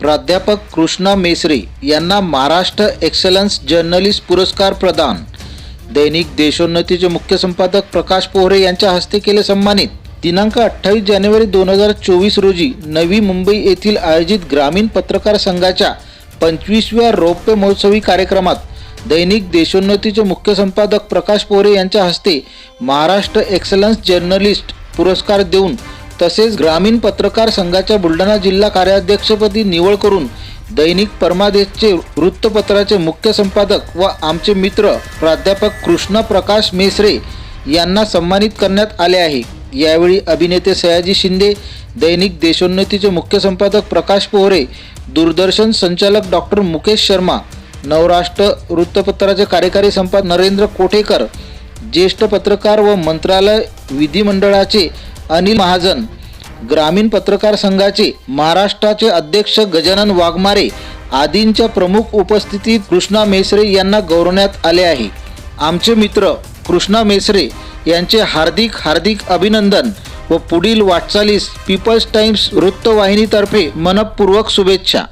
प्राध्यापक कृष्णा मेसरे यांना Maharashtra excellence journalist पुरस्कार प्रदान. दैनिक देशोन्नतीचे मुख्य संपादक प्रकाश पोहरे यांच्या हस्ते केले सन्मानित. दिनांक अठ्ठावीस जानेवारी दोन हजार चोवीस रोजी नवी मुंबई येथील आयोजित ग्रामीण पत्रकार संघाच्या पंचवीसव्या रौप्य महोत्सवी कार्यक्रमात दैनिक देशोन्नतीचे मुख्य संपादक प्रकाश पोहरे यांच्या हस्ते महाराष्ट्र एक्सलन्स जर्नलिस्ट पुरस्कार देऊन तसेच ग्रामीण पत्रकार संघाच्या बुलढाणा जिल्हा कार्याध्यक्षपदी निवड करून दैनिक परमादेशचे वृत्तपत्राचे मुख्य संपादक व आमचे मित्र प्राध्यापक कृष्ण प्रकाश मेसरे यांना सन्मानित करण्यात आले आहे. यावेळी अभिनेते सयाजी शिंदे दैनिक देशोन्नतीचे मुख्य संपादक प्रकाश पोहरे दूरदर्शन संचालक डॉक्टर मुकेश शर्मा नवराष्ट्र वृत्तपत्राचे कार्यकारी संपादक नरेंद्र कोठेकर ज्येष्ठ पत्रकार व मंत्रालय विधिमंडळाचे अनिल महाजन ग्रामीण पत्रकार संघाचे महाराष्ट्राचे अध्यक्ष गजानन वाघमारे आदींच्या प्रमुख उपस्थितीत कृष्णा मेसरे यांना गौरवण्यात आले आहे. आमचे मित्र कृष्णा मेसरे यांचे हार्दिक हार्दिक अभिनंदन व पुढील वाटचालीस पीपल्स टाइम्स वृत्तवाहिनीतर्फे मनपूर्वक शुभेच्छा.